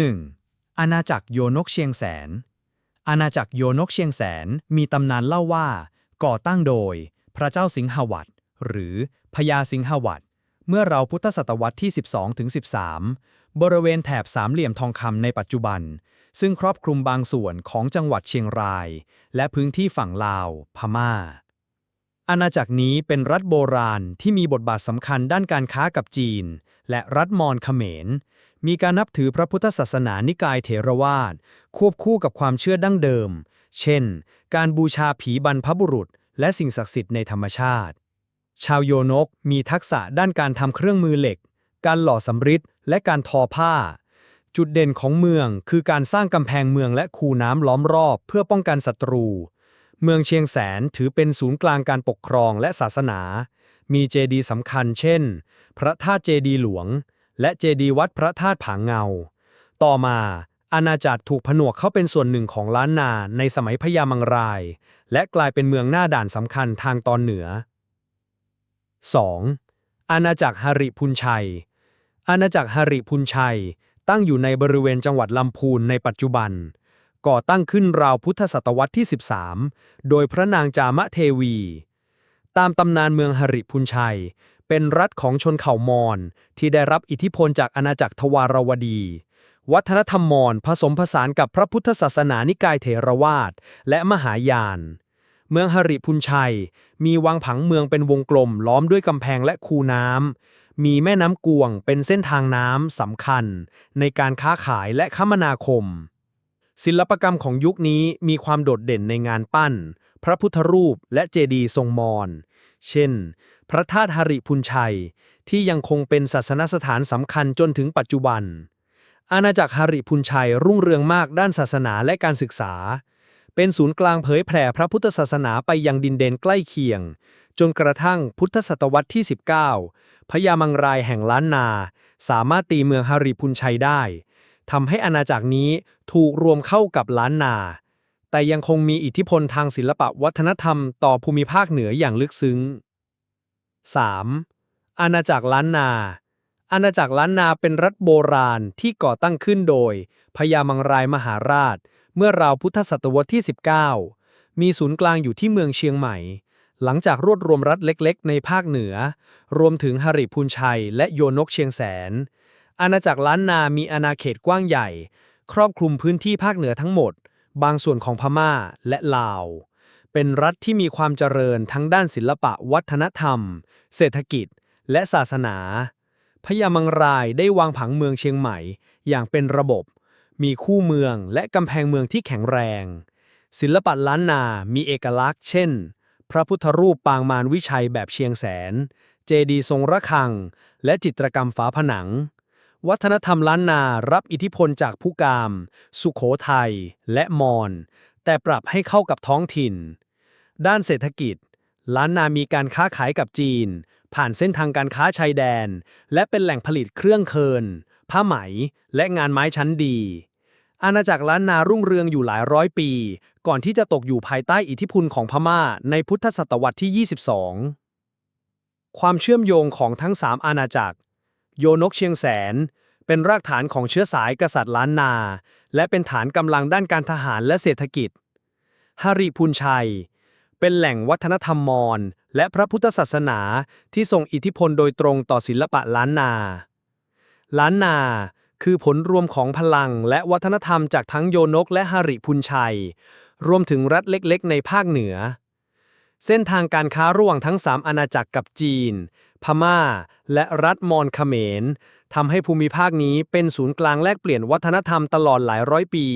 1. อาณาจักรโยนกเชียงแสน อาณาจักรโยนกเชียงแสนมีตำนานเล่าว่า ก่อตั้งโดย พระเจ้าสิงหวัดหรือพญาสิงหวัดเมื่อเราพุทธศตวรรษที่ 12-13บริเวณแถบสามเหลี่ยมทองคำในปัจจุบัน ซึ่งครอบคลุมบางส่วนของจังหวัดเชียงราย และพื้นที่ฝั่งลาว พม่า อาณาจักรนี้เป็นรัฐโบราณที่มีบทบาทสำคัญด้านการค้ากับจีน และรัฐมอญเขมร มีการนับถือพระพุทธศาสนานิกายเถรวาท ควบคู่กับความเชื่อดั้งเดิม เช่น การบูชาผีบรรพบุรุษ และสิ่งศักดิ์สิทธิ์ในธรรมชาติ ชาวโยนกมีทักษะด้านการทำเครื่องมือเหล็ก การหล่อสำริดและการทอผ้า จุดเด่นของเมืองคือการสร้างกำแพงเมืองและคูน้ำล้อมรอบ เพื่อป้องกันศัตรู เมืองเชียงแสนถือเป็นศูนย์กลางการปกครองและศาสนา มีเจดีย์สำคัญเช่น พระธาตุเจดีย์หลวง และเจดีย์วัดพระธาตุผางเงา ต่อมาอาณาจักรถูกผนวกเข้าเป็นส่วนหนึ่งของล้านนาในสมัยพญามังราย และกลายเป็นเมืองหน้าด่านสำคัญทางตอนเหนือ 2. อาณาจักรหริพุนชัย อาณาจักรหริพุนชัย ตั้งอยู่ในบริเวณจังหวัดลำพูนในปัจจุบัน ก่อตั้งขึ้นราวพุทธศตวรรษที่ 13 โดยพระนางจามะเทวี ตามตำนานเมืองหริพุนชัย เป็นรัฐของชนเผ่ามอญที่ได้รับอิทธิพลจากอาณาจักรทวารวดี วัฒนธรรมมอญผสมผสานกับพระพุทธศาสนานิกายเถรวาทและมหายาน เมืองหริพุนชัย มีวังผังเมืองเป็นวงกลมล้อมด้วยกำแพงและคูน้ำมีแม่น้ำกวงเป็นเส้นทางน้ำสำคัญ ในการค้าขายและคมนาคม ศิลปกรรมของยุคนี้มีความโดดเด่นในงานปั้น พระพุทธรูปและเจดีย์ทรงมอญ เช่น พระธาตุหริพุนชัย ที่ยังคงเป็นศาสนสถานสำคัญจนถึงปัจจุบัน อาณาจักรหริพุนชัยรุ่งเรืองมากด้านศาสนาและการศึกษา เป็นศูนย์กลางเผยแผ่พระพุทธศาสนาไปยังดินแดนใกล้เคียง จนกระทั่งพุทธศตวรรษที่ 19 พญามังรายแห่งล้านนา สามารถตีเมืองหริพุนชัยได้ ทำให้อาณาจักรนี้ถูกรวมเข้ากับล้านนา แต่ยังคงมีอิทธิพลทางศิลปะวัฒนธรรมต่อภูมิภาคเหนืออย่างลึกซึ้ง 3. อาณาจักรล้านนา อาณาจักรล้านนาเป็นรัฐโบราณที่ก่อตั้งขึ้นโดยพญามังรายมหาราช เมื่อราวพุทธศตวรรษที่ 19 มีศูนย์กลางอยู่ที่เมืองเชียงใหม่ หลังจากรวบรวมรัฐเล็ก ๆ ในภาคเหนือ รวมถึงหริพูนชัย และโยนกเชียงแสน อาณาจักรล้านนามีอาณาเขตกว้างใหญ่ ครอบคลุมพื้นที่ภาคเหนือทั้งหมด บางส่วนของพม่าและลาว เป็นรัฐที่มีความเจริญทั้งด้านศิลปะวัฒนธรรม เศรษฐกิจ และศาสนา พญามังรายได้วางผังเมืองเชียงใหม่ อย่างเป็นระบบ มีคู่เมืองและกำแพงเมืองที่แข็งแรง ศิลปะล้านนา มีเอกลักษณ์ เช่น พระพุทธรูปปางมารวิชัยแบบเชียงแสน เจดีย์ทรงระฆัง และจิตรกรรมฝาผนัง วัฒนธรรมล้านนารับอิทธิพลจากผู้กาม สุโขทัย และมอญแต่ปรับให้เข้ากับท้องถิ่น ด้านเศรษฐกิจ ล้านนามีการค้าขายกับจีน ผ่านเส้นทางการค้าชายแดน และเป็นแหล่งผลิตเครื่องเคิน ผ้าไหม และงานไม้ชั้นดี อาณาจักรล้านนารุ่งเรืองอยู่หลายร้อยปี ก่อนที่จะตกอยู่ภายใต้อิทธิพลของพม่าในพุทธศตวรรษที่ 22 ความเชื่อมโยงของทั้งสามอาณาจักร โยนกเชียงแสน เป็นรากฐานของเชื้อสายกษัตริย์ล้านนา และเป็นฐานกำลังด้านการทหารและเศรษฐกิจฮาริพุนชัย เป็นแหล่งวัฒนธรรมมอญและพระพุทธศาสนาที่ส่งอิทธิพลโดยตรงต่อศิลปะล้านนา ล้านนาคือผลรวมของพลังและวัฒนธรรมจากทั้งโยนกและหริพุนชัย รวมถึงรัฐเล็กๆ ในภาคเหนือ เส้นทางการค้าระหว่างทั้งสามอาณาจักรกับจีน พม่า และรัฐมอญเขมรทำให้ภูมิภาคนี้เป็นศูนย์กลางแลกเปลี่ยนวัฒนธรรมตลอดหลายร้อยปี